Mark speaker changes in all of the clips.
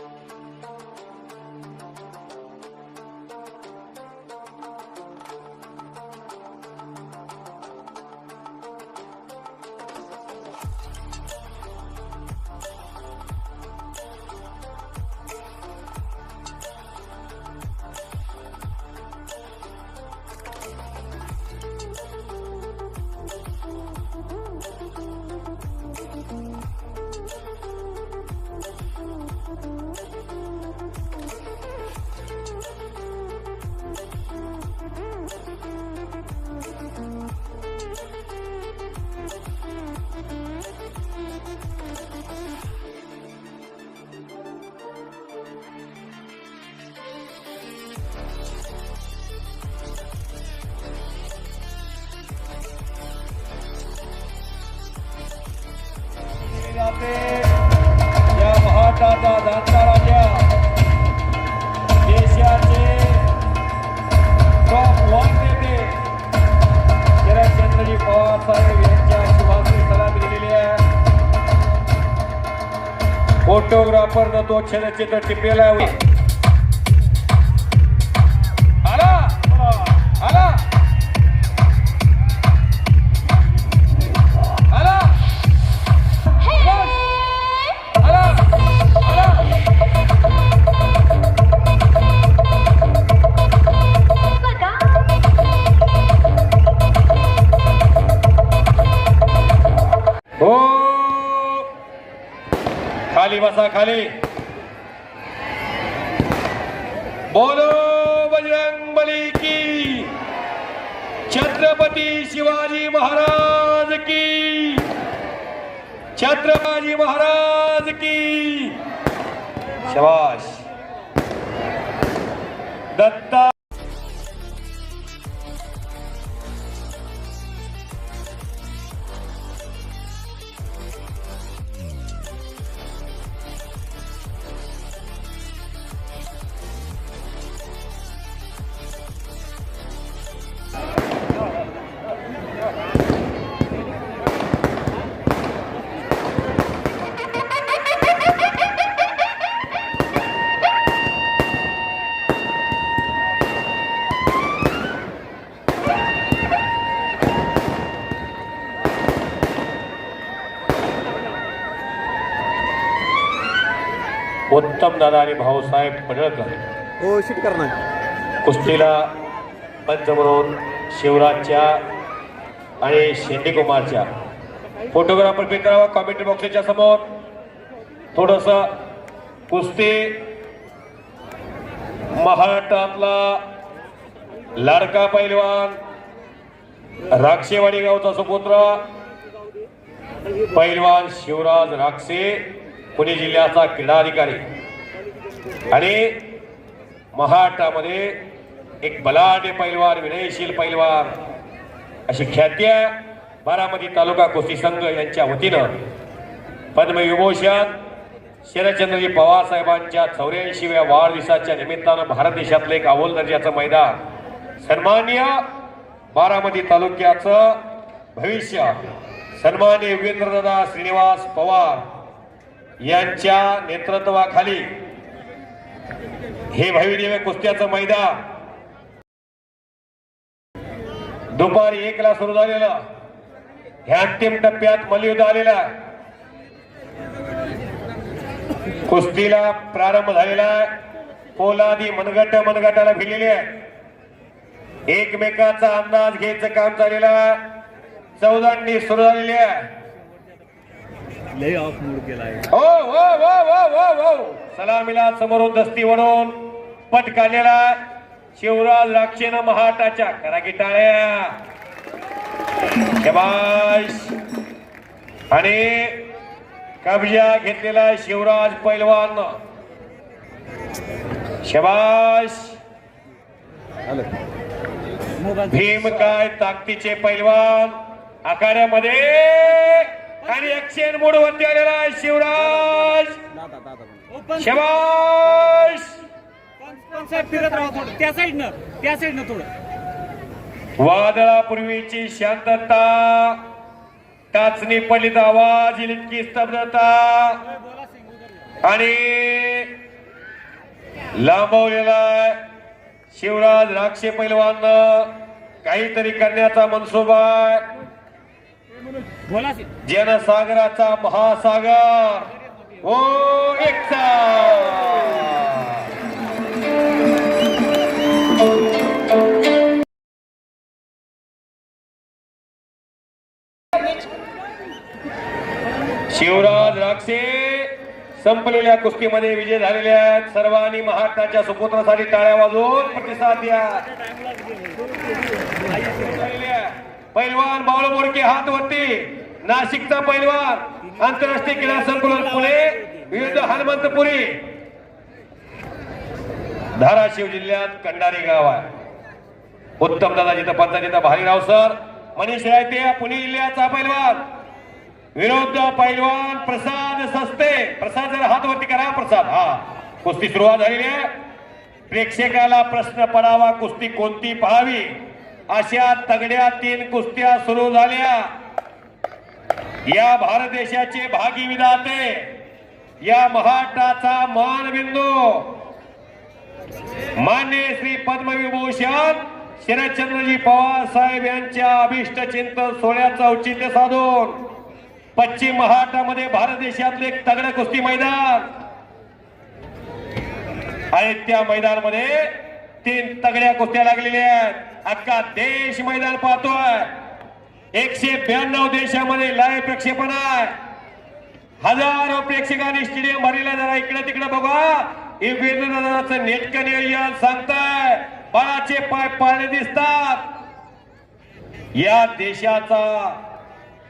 Speaker 1: Thank you. महाटाचा देशाचे top one नेते. शरदचंद्रजी पवार साहेब यांच्या शुभांगी सलामी दिलेली आहे. फोटोग्राफर तो छेदचित्र टिपलेला आहे. खाली बसा खाली. बोलो बजरंग बली की. छत्रपती शिवाजी महाराज की. छत्रपती महाराज की. शबाश. दत्ता उत्तम दादा आणि भाऊसाहेब पडळकर.
Speaker 2: हो शिट करणार.
Speaker 1: कुस्तीला पंच म्हणून शिवराजच्या आणि शेंडीकुमारच्या फोटोग्राफर पिक करावा कॉमेंट्री बॉक्सच्या समोर. थोडस कुस्ती. महाराष्ट्रातला लाडका पैलवान. राक्षेवाडी गावचा सुपुत्र. पैलवान शिवराज राक्षे. पुणे जिल्ह्याचा क्रीडा अधिकारी आणि महाराष्ट्रामध्ये एक बलाढ्य पैलवान विनयशील पैलवान अशी ख्याती आहे. बारामती तालुका कुस्ती संघ यांच्या वतीनं पद्मविभूषण शरदचंद्रजी पवार साहेबांच्या चौऱ्याऐंशीव्या वाढदिवसाच्या निमित्तानं भारत देशातलं एक अव्वल दर्जाचं मैदान. सन्मान्य बारामती तालुक्याचं भविष्य. सन्मान्य योगेंद्रदादा श्रीनिवास पवार. यांच्या नेतृत्वाखाली हे भव्यदिव्य कुस्त्याचं मैदान दुपारी एकला सुरू झालेलं. ह्या अंतिम टप्प्यात मलयुद्ध आलेला कुस्तीला प्रारंभ झालेला आहे. पोलादी मनगट मनगटाला फिरलेली आहे. एकमेकाचा अंदाज घ्यायचं काम चाललेलं आहे. चौदांनी सुरू झालेली आहे.
Speaker 2: लय ऑफ मूड केलाय.
Speaker 1: हो सलामीला समोरून दस्ती वळून पट काढलेला शिवराज राक्षेनं महाटाच्या करा की टाळ्या शबाश. आणि कब्जा घेतलेला शिवराज पैलवान. शबाश. भीम काय ताकदीचे पैलवान आखाड्यामध्ये आणि एकशे मोड वरती आलेला आहे शिवराज. शबाश
Speaker 3: फिरत राहा थोडं त्या साईडनं त्या साईडनं थोडं
Speaker 1: वादळापूर्वीची शांतता टाचणी पलीत आवाज इतकी स्तब्धता. आणि लांबवलेला शिवराज राक्षे पैलवान काहीतरी करण्याचा मनसुबा आहे. जनसागराचा महासागर. ओ एकता. शिवराज राक्षे संपलेल्या कुस्तीमध्ये विजय झालेले आहेत. सर्वांनी महाराष्ट्राच्या सुपुत्रासाठी टाळ्या वाजवून प्रतिसाद द्या. पैलवान बावळ मोडके हात वरती नाशिकचा पैलवान आंतरराष्ट्रीय क्रीडा संकुलन पुणे विरुद्ध हनुमंतपुरी. धाराशिव जिल्ह्यात कंडारी गाव आहे. उत्तम दादा जिथं पंचा जिथं भारीराव सर मनीष रायते पुणे जिल्ह्याचा पैलवान. विरुद्ध पैलवान प्रसाद सस्ते. प्रसाद जरा हात वरती करा प्रसाद. हा कुस्ती सुरुवात झालेली आहे. प्रेक्षकाला प्रश्न पडावा कुस्ती कोणती पाहावी? अशा तगड्या तीन कुस्त्या सुरू झाल्या. या भारत देशाचे भागी विधाते या महाराष्ट्राचा मानबिंदू मान्य श्री पद्मविभूषण शरदचंद्रजी पवार साहेब यांच्या अभिष्ट चिंतन सोहळ्याचं औचित्य साधून पश्चिम महाराष्ट्रामध्ये भारत देशातले एक तगड कुस्ती मैदान आणि त्या मैदानमध्ये तीन तगड्या कुस्त्या लागलेल्या आहेत. अख्खा देश मैदान पाहतोय. एकशे ब्याण्णव देशामध्ये लाईव्ह प्रक्षेपण आहे. हजारो प्रेक्षकांनी स्टेडियम भरलेला जरा इकडे तिकडे बघा. हे वेदनाचं नेटकं नियोजन सांगताय. बाळाचे पाय पाळणे दिसतात. या देशाचा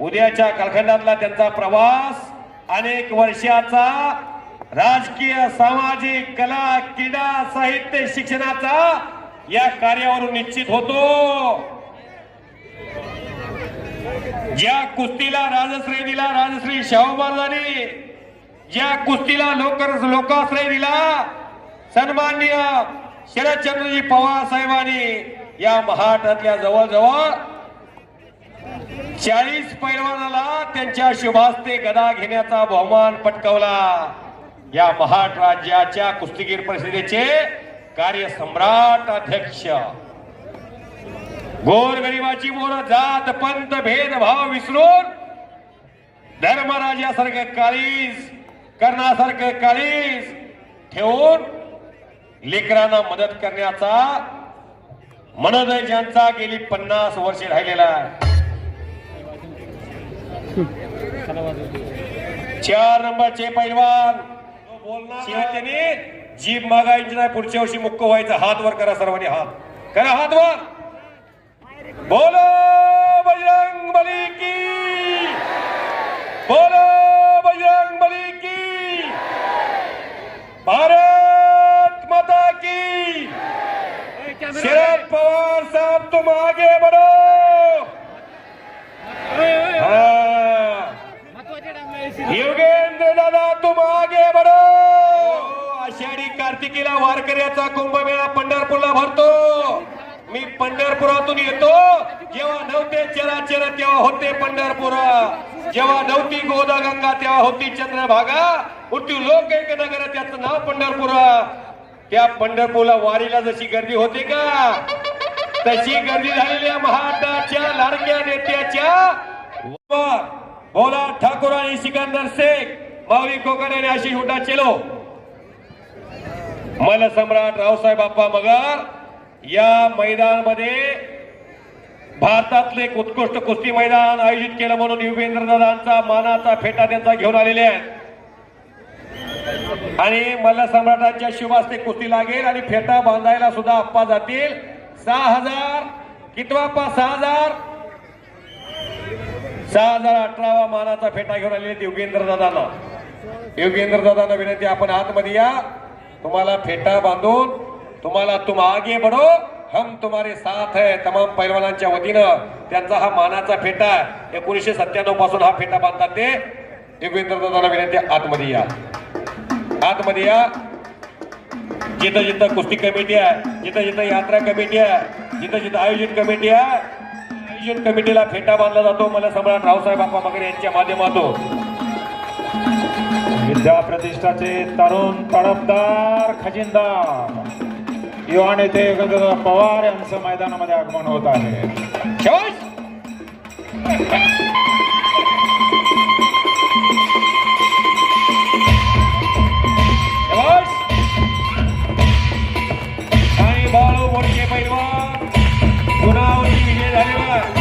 Speaker 1: उद्याच्या कालखंडातला त्यांचा प्रवास अनेक वर्षाचा राजकीय सामाजिक कला क्रीडा साहित्य शिक्षणाचा या कार्यावरून निश्चित होतो. ज्या कुस्तीला राजश्री दिला राजश्री शाहू महाराजांनी ज्या कुस्तीला लोक लोकाश्रय दिला सन्माननीय शरदचंद्रजी पवार साहेबांनी या महाराष्ट्रातल्या जवळजवळ चाळीस पैलवानाला त्यांच्या शुभास्ते गदा घेण्याचा बहुमान पटकवला. या महाराष्ट्र राज्याच्या कुस्तीगीर परिषदेचे कार्यसम्राट अध्यक्ष. गोरगरिबाची मोर जात पंत भेदभाव विसरून धर्मराजासारखं काळीज कर्णासारखं काळीज ठेवून लेकरांना मदत करण्याचा मनोदय ज्यांचा गेली पन्नास वर्षे राहिलेला आहे. चार नंबरचे पैलवान. शिवसेने जीभ मागायची नाही पुढच्या वर्षी मुक्क व्हायचं. हात वर करा सर्वांनी हात. करा हात वर. बोलो बजरंग बली की। बोलो बजरंग बली की। भारत माता की। शरद पवार साहब तुम आगे बढ़ो। योगेंद्र दादा तुम आगे बढ़ो। हो, आषाढी कार्तिकीला वारकऱ्याचा कुंभमेळा पंढरपूरला भरतो। मी पंढरपुरातून येतो. जेव्हा नव्हते चराचर तेव्हा होते पंढरपूर. जेव्हा नव्हती गोदा गंगा तेव्हा होती चंद्रभागा. उठी लोक एक नगर त्याचं नाव पंढरपूर. त्या पंढरपूरला वारीला जशी गर्दी होते का? तशी गर्दी झालेल्या महाराष्ट्राच्या लाडक्या नेत्याच्या. बोला ठाकूर आणि सिकंदर शेख माऊली कोकण आणि आशिष हुड्डा चेलो. मला सम्राट रावसाहेब बाप्पा मगर. या मैदानामध्ये भारतातले एक उत्कृष्ट कुस्ती मैदान आयोजित केलं म्हणून युगेंद्रदादांचा मानाचा फेटा त्यांचा घेऊन आलेले आहेत. आणि मल्ल सम्राटांच्या शुभास्ते कुस्ती लागेल आणि फेटा बांधायला सुद्धा आप्पा जातील. सहा हजार कितवा अप्पा सहा हजार? सहा हजार अठरावा मानाचा फेटा घेऊन आलेले आहेत योगेंद्र दादांना. दादांना विनंती आपण आतमध्ये या. तुम्हाला फेटा बांधून तुम्हाला तुम आगे बढो हम तुम्हारे साथ है तमाम पैलवानांच्या वतीनं. त्यांचा हा मानाचा फेटा एकोणीसशे सत्त्याण्णवपासून हा फेटा बांधतात ते. योगेंद्र दादाला विनंती आतमध्ये या. आतमध्ये या. जिथं जिथं कुस्ती कमिटी आहे जिथं जिथं यात्रा कमिटी आहे जिथं जिथं आयोजन कमिटी आहे आयोजन कमिटीला फेटा बांधला जातो. मला सम्राट रावसाहेब बाप्पा मगर यांच्या माध्यमातून.
Speaker 4: विद्या प्रतिष्ठाचे तरुण तडफदार खजिनदार युवा नेते योगेंद्र पवार यांचं मैदानामध्ये आगमन होत आहे
Speaker 1: शाबास. शाबास. बाळू मोडके पैलवान गुणावरी विजय झालेला